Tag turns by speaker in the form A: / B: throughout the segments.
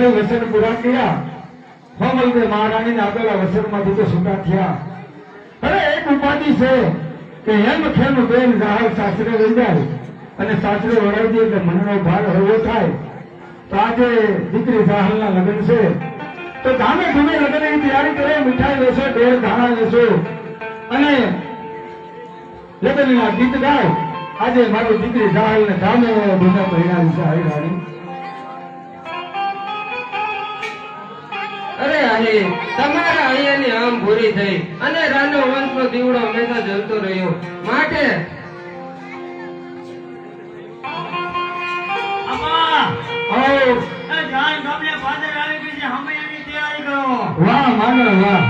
A: બેસાડી વસન પૂરા કર્યા. મહારાણી મહારાણીને આપેલા વસનમાંથી તો છૂટા થયા. અરે, એક ઉપાધિ છે કે એમ ખેમ બેન ગ્રાહક સાસરે લઈ જાય અને સાસરે વળાવી દે એટલે મનનો ભાર હળવો થાય. તો આજે દીકરી રાહલના લગ્ન છે. તો ધામે ધૂમે લગ્નની તૈયારી કરે, મીઠાઈ લેશો ડેર ધાણા લેશો. અને લગ્નના ગીત ગાય. આજે મારું દીકરી રાહલ ને ધામે બધા પરિણામ છે આવી રાણી.
B: અરે આહી તમારા અહીંયાની આમ ભૂરી થઈ અને રાનો વંશનો દીવડો હંમેશા જલતો રહ્યો. માટે
A: આવો. વાહ માનવ વાહ.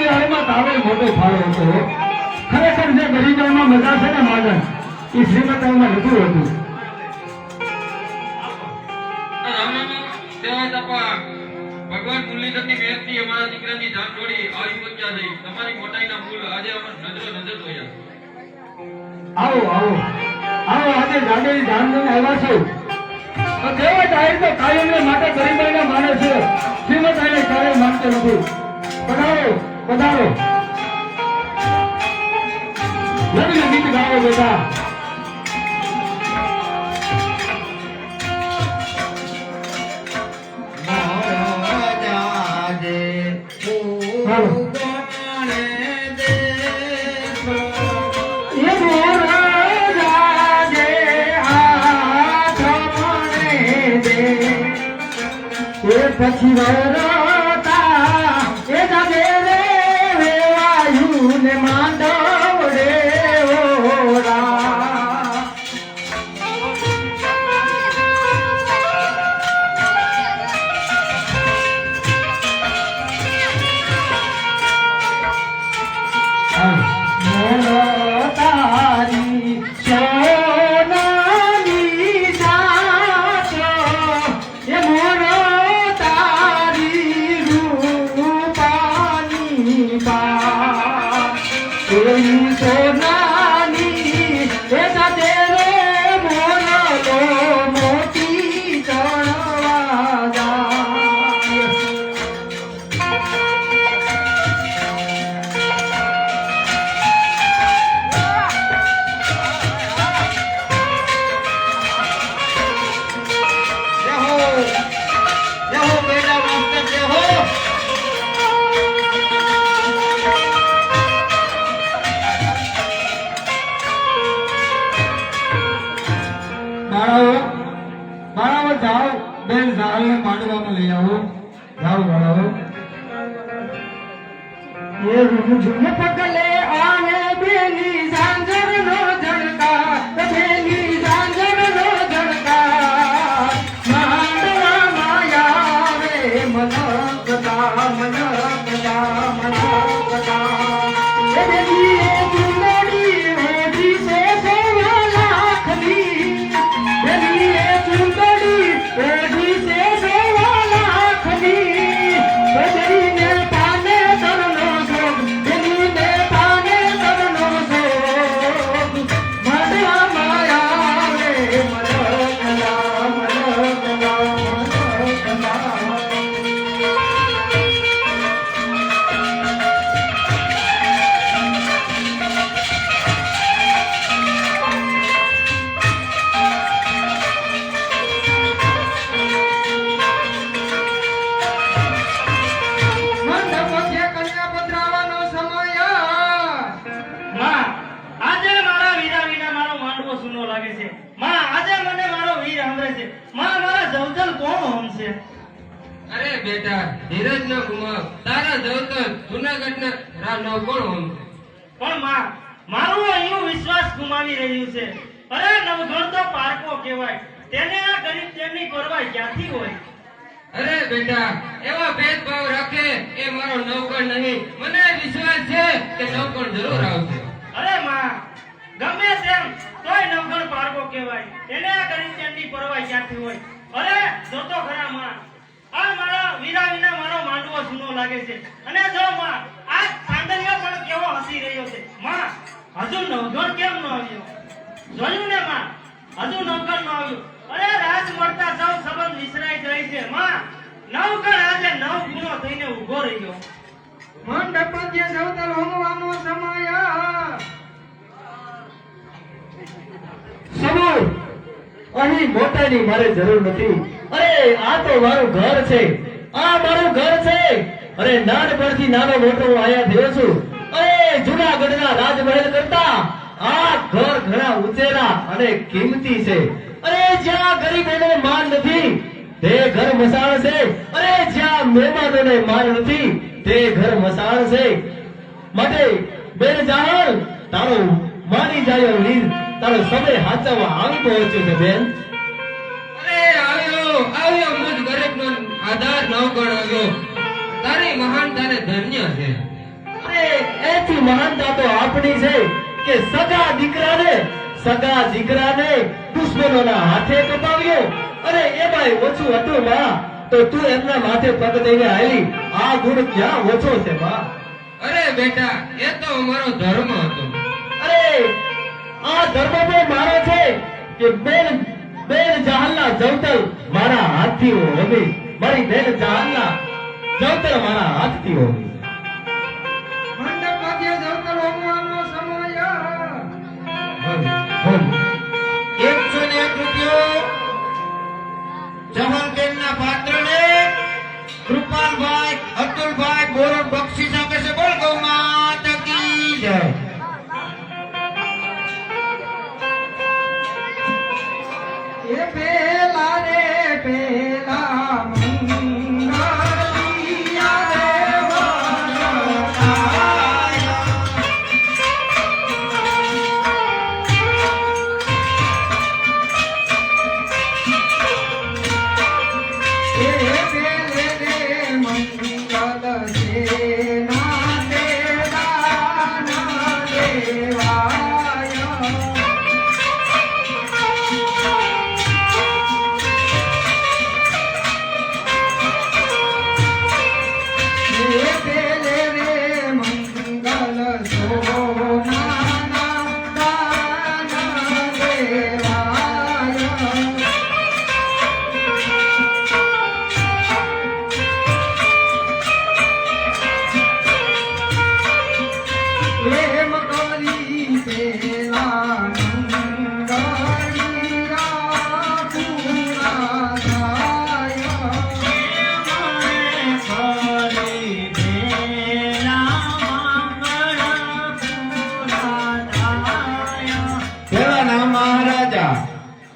A: બે હળમાં તાવે મોટો ફાળો હતો ખરેખર જે ગરીબોમાં મજા છે ને માનવ એ શ્રીમતાઓમાં નથી હોતું.
C: ભગવાન મુરલીધરની મહેરથી અમારા દીકરાની જાન જોડી આવી પહોંચ્યા નહીં. તમારી મોટાઈના ફૂલ આજે અમર નજરો નજર જોયા
A: આવો આવો. આવો, આજે ગાડીની ધાન લઈને આવ્યા છો. તો દેવ જાહેર તો કાયમને માટે ગરીબાઈને માને છે. શ્રીમતાઈને ક્યારેય માનતો નથી. પધારો પધારો. લગ્ન ગીત ગાવો બેટા. એ પછી વરતા એ જાગે રે માંડવડે કોઈ સોનાની બાળાઓ બાળાઓ જાઓ. બેન ઝાડને માંડવામાં લઈ આવો. જાઓ બાળાઓ એ રૂઝુમ પગલે આને
B: ધીરજ ન ગુમાવ તારા જવતર જુનાગઢના રા નવકોણ હોમ?
D: પણ માં મારો અહીંનું વિશ્વાસ ગુમાવી રહ્યું છે. અરે નવઘણ તો પારકો કહેવાય. તેને આ ગરીબ તેમની પરવાય ક્યાંથી હોય?
B: અરે બેટા એવા ભેદભાવ રાખે એ મારો નવકણ નહીં. મને વિશ્વાસ છે કે નવકણ જરૂર આવશે.
D: અરે માં ગમે તેમ તોય નવગણ પારકો કહેવાય. તેને આ ગરીબ તેમની પરવા ક્યાંથી હોય? અરે જોતો ખરા માં. આ મારા વીરા વિના મારો માંડવો સૂનો લાગે છે. અને જો માં આ સાંદલિયો પણ કેવો હસી રહ્યો છે. માં હજુ નવઘર કેમ ન આવ્યો? જોયું ને માં? હજુ નવકણ ન આવ્યો. અરે રાજ મળતા સૌ સંબંધ વિસરાઈ જાય છે. માં નવકણ આજે નવ ગુણો થઈને ઊભો રહ્યો.
A: મંડપ જે જવતલ હોમવાનો સમય. સમૂહ અહીં મોટાની મારે જરૂર નથી. આ તો મારું ઘર છે. આ મારું ઘર છે. અરે, નાનપણથી નાનો મોટો હું અહીંયા થયો છું. અરે, જુનાગઢના રાજમહેલ કરતા આ ઘર ઘણા ઉંચેરા અને કિંમતી છે. અરે, જ્યાં ગરીબોને માન નથી, તે ઘર મસાણ છે. અરે, જ્યાં મહેમાનોને માન નથી, તે ઘર મસાણ છે. માટે, બેન જાહલ, તારો માની જાય લીર તારો સમય હાચવવા આવી પહોંચ્યો છે, બેન.
B: ગરીબનો ન નવગણ તારી તારી મહાનતાને ધન્ય છે.
A: અરે એથી મહાનતા તો આપણી છે કે સગા દીકરાને સગા દીકરાને દુશ્મનોના હાથે કપાવ્યો. અને ભાઈ ઓછું હતું ના તો તું એમના માથે પગ દઈને આવી આ ગુણ ક્યાં ઓછો છે બા
B: અરે બેટા એ તો અમારો ધર્મ હતો.
A: અરે આ ધર્મ તો મારો છે કે બેન બેન જહાલના જવતર મારા હાથથી હોવી મારી બેન જહાલના જવતર મારા હાથથી હોવી
E: એકસો ને એક રૂપિયો જહલબેનના પાત્રને કૃપાલભાઈ અતુલભાઈ બોરડ બક્ષી આપે છે બોલ ગૌ માતા કી જય.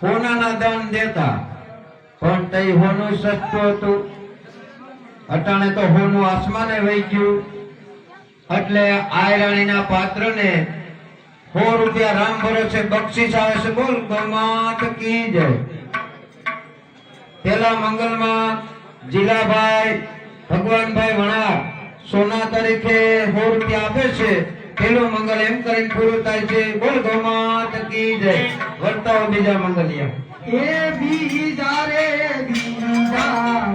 A: સોનાના દાન
E: દેતા, પણ તે હોનું સસ્તું હતું. અટાણે તો હોનું આસમાને વહી ગયું. એટલે આયરાણીના પાત્રને સો રૂપિયા રામ ભરોસે બક્ષીસ આવે છે. બોલ, ગમાત કી જાય. પેલા મંગલમાં જીલાભાઈ, ભગવાનભાઈ વણાર સોના તરીકે સો રૂપિયા આપે છે. પેલું મંગલ એમ કરીને પૂરું થાય છે. બોલ ગૌમાત કી જય. વર્તાવો બીજા મંગલિયા.
A: એ બીજા રે બીજા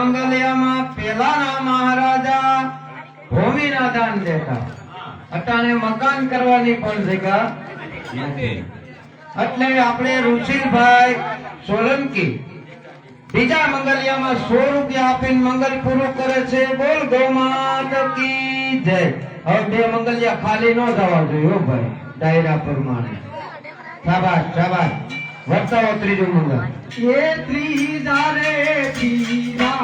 E: મંગલિયામાં પેલાના મહારાજા ભૂમિના દાન દેતા. અટાણે મકાન કરવાની પણ જગ્યા એટલે આપણે રુચિલભાઈ સોલંકી બીજા મંગલિયામાં સો રૂપિયા આપીને મંગલ પૂરું કરે છે. બોલ ગૌમાત કી જય. હવે બે મંગલિયા ખાલી ન થવા જોઈએ ભાઈ. ડાયરા પ્રમાણે. શાબાશ શાબાશ. વર્તાવો ત્રીજું મંગલ
A: એ ત્રીજા રે ત્રીજા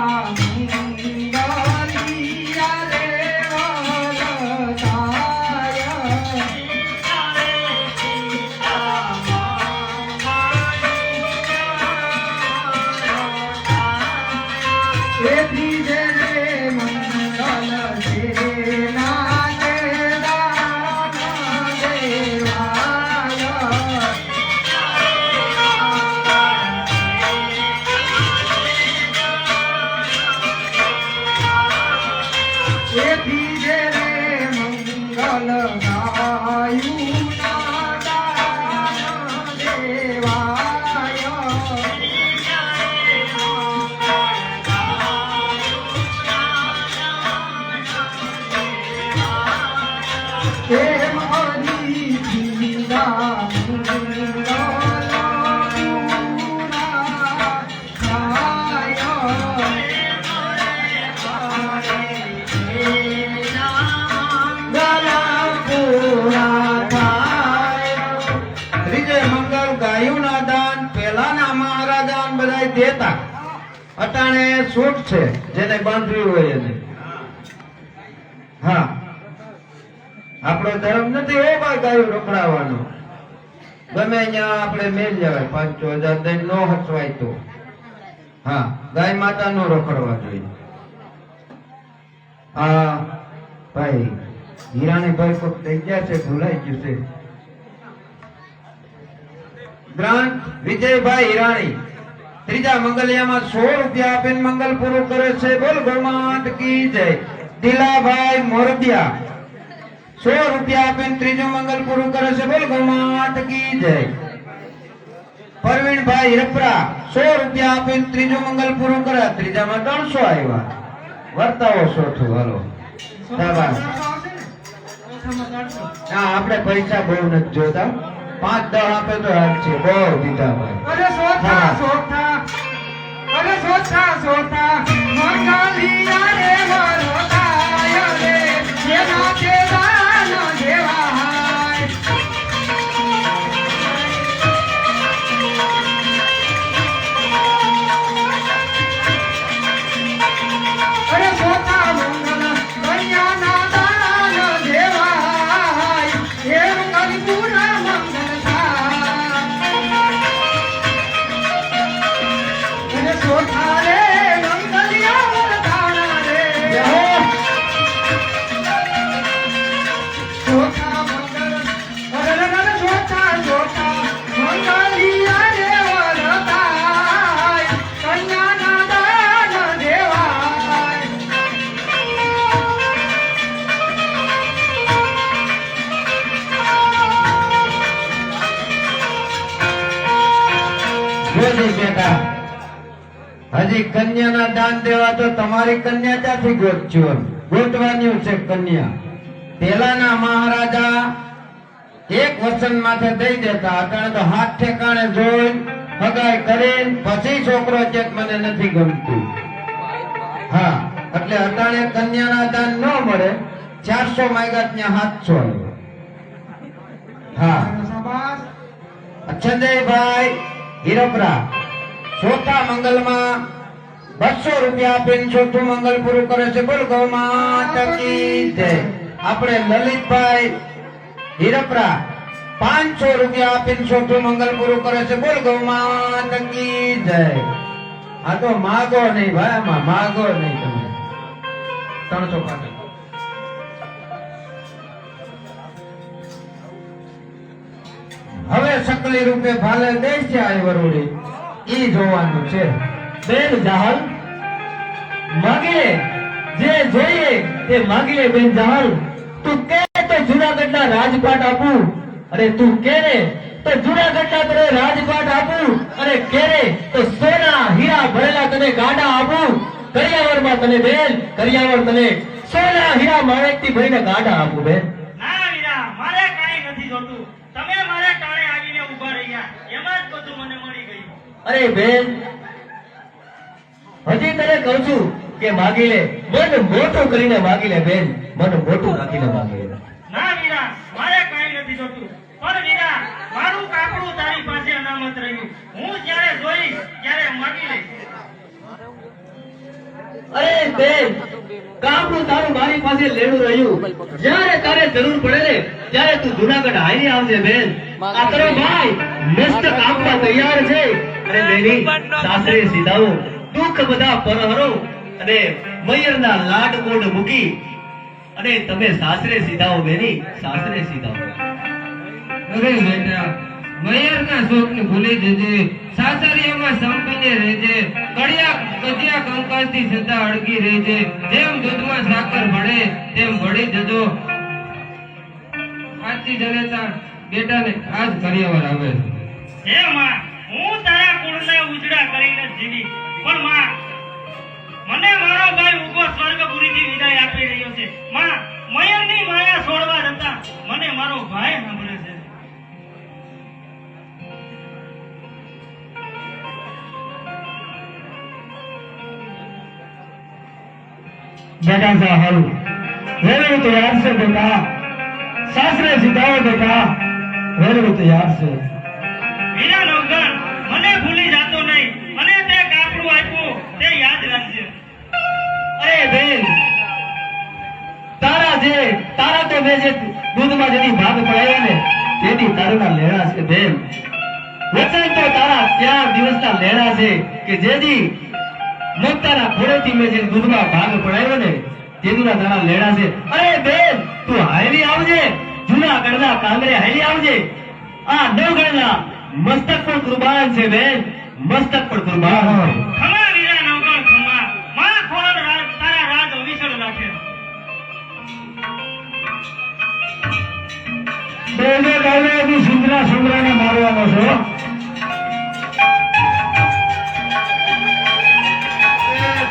A: ત્રીજે
E: મંગળ ગાયુંના દાન પેલાના મહારાજા બધા દેતા. અટાણે છૂટ છે, જેને બાંધવી હોય એને. હા. આપણો ધર્મ નથી એ ભાઈ ગાયું રોકડાવાનો ગમે ત્યાં આપણે મેલ જવાય પાંચસો હજાર દઈ નો હસવાય તો. હા, ગાય માતા નો રોકડવા જોઈએ. આ ભાઈ, હીરાની ભાઈ કોક થઈ ગયા છે, ભૂલાઈ ગયું છે. ગ્રાન્ટ વિજયભાઈ હિરાણી. ત્રીજા મંગલિયામાં સો રૂપિયા આપીને મંગલ પૂરું કરે છે. બોલ ગૌમાત કી જય. દિલાભાઈ મોરબિયા. સો રૂપિયા આપીને ત્રીજું મંગલ પૂરું કરે છે. બોલ ગૌમાત કી જય. પરવીણભાઈ હિરપરા સો રૂપિયા આપીને ત્રીજું મંગલ પૂરું કરે. ત્રીજામાં ત્રણસો આવ્યા. વર્તાવો છો હાલો. આપણે પૈસા બહુ નથી જોતા. પાંચ દળ આપે તો હાલ છે. બહુ દીધા ભાઈ.
A: અરે સોતા સોથા અરે સોતા મંગલિયા કન્યાના દાન
E: દેવા તો તમારી કન્યા ક્યાંથી ગોતજો ગોતવાની છે કન્યા. પેલાના મહારાજા એક વચન માથે દઈ દેતા અટાણે તો હાથ ઠેકાણે જોઈ હગાઈ કરી પછી છોકરો કે મને નથી ગમતું. હા એટલે અટાણે કન્યાના દાન ન મળે ચારસો માગ્યા ત્યાં સાતસો હા.
A: શાબાશ
E: અચ્છનજયભાઈ હીરપરા ચોથા મંગલમાં બસો રૂપિયા આપીને ચોથું મંગલ પૂરું કરે છે. બોલ, ગૌ માતા કી જય. આપણે લલિતભાઈ હીરપરા પાંચસો રૂપિયા આપીને ચોથું મંગલ પૂરું કરે છે. બોલ, ગૌ માતા કી જય. આ તો માગો નહીં ભાઈ, આમાં માગો નહીં તમે. ત્રણસો પાટણ હવે સકલી રૂપે ભાલે દેશ છે આ વરોડી. ઈ જોવાનું છે.
A: બેન જહાલ માગીએ જે જોઈએ તે માગીએ બેન જહાલ. તું કે તો જુનાગઢના રાજપાટ આપું? અરે તું કે તો જુનાગઢના તને રાજપાટ આપું? અને કે રે તો સોના હીરા ભરેલા તને ગાડા આપું? કરિયાવરમાં તને બેન કરિયાવર તને સોના હીરા માણેકથી ભરીને ગાડા આપું બેન.
D: ના વીરા મારે કાંઈ નથી જોતું. તમે મારે ટાણે આવીને ઊભા રહ્યા. એમાં જ બધું મને મળી ગયું.
A: અરે બેન
F: હજી તને કહું છું કે માગી લે મન મોટું કરીને માગી લે બેન મન મોટું રાખીને માગી લે
D: ના વીરા મારે કાંઈ નથી જોતું. પણ વીરા મારું કાપડું તારી પાસે અનામત રહ્યું. હું જ્યારે જોઈશ ત્યારે માગી લઈશ.
F: અરે બેન કાપડું તારું મારી પાસે લેણું રહ્યું. જ્યારે તારે જરૂર પડે ને ત્યારે તું જુનાગઢ હારી આવજે બેન. આ તારો ભાઈ મસ્ત કામમાં તૈયાર છે. અરે બેની સાસરે સીધાઓ દુઃખ બધા પરહરો. અને મયરના લાડ મોડ મૂકી અને તમે સાસરે સીધાઓ બેની સાસરે સીધાઓ.
B: અરે બેટા મયરના શોખને ભૂલી જજે સાસરિયામાં સંપીને રહેજે કડિયા કજિયા કંકાસથી સદા અડગી રહેજે જેમ દૂધમાં સાકર ભળે તેમ ભળી જજો. આથી જનેતા બેટાને આજ કરિયાવર આવે. છે
D: હે માં હું તારા કુળને ઉજડા કરીને જીવી પણ માં મને મારો ભાઈ ઉભો સ્વર્ગપુરીથી વિદાય આપી રહ્યો છે માં મયરની માયા છોડવા જતા મને મારો ભાઈ સાંભળે છે
A: बेटा सा हल वेरे तैयार से बेटा सासरे सिधाओ बेटा वेरे तैयार से
F: તેની તારના લેણા છે બેન. વચન તો તારા ત્યાં દિવસના લેણા છે કે જેથી મોટાના ઘોડેથી મેં જે દૂધમાં ભાગ પડાયો ને તેના તારા લેણા છે. અરે બેન તું હાલી આવજે જૂનાગઢના કાંગરે હાલી આવજે. આ નવગઢના મસ્તક પણ કુરબાન છે બેન. મસ્તક પણ કુરબાન.
D: ખમા
A: બેને કારણે બી સિંધના સુંદરાને મારવાનો છો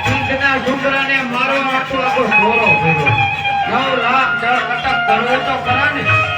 E: સિંહના ડુંગરાને મારો આખો આખો ઢોરો નવ લાખ અટક કરવો તો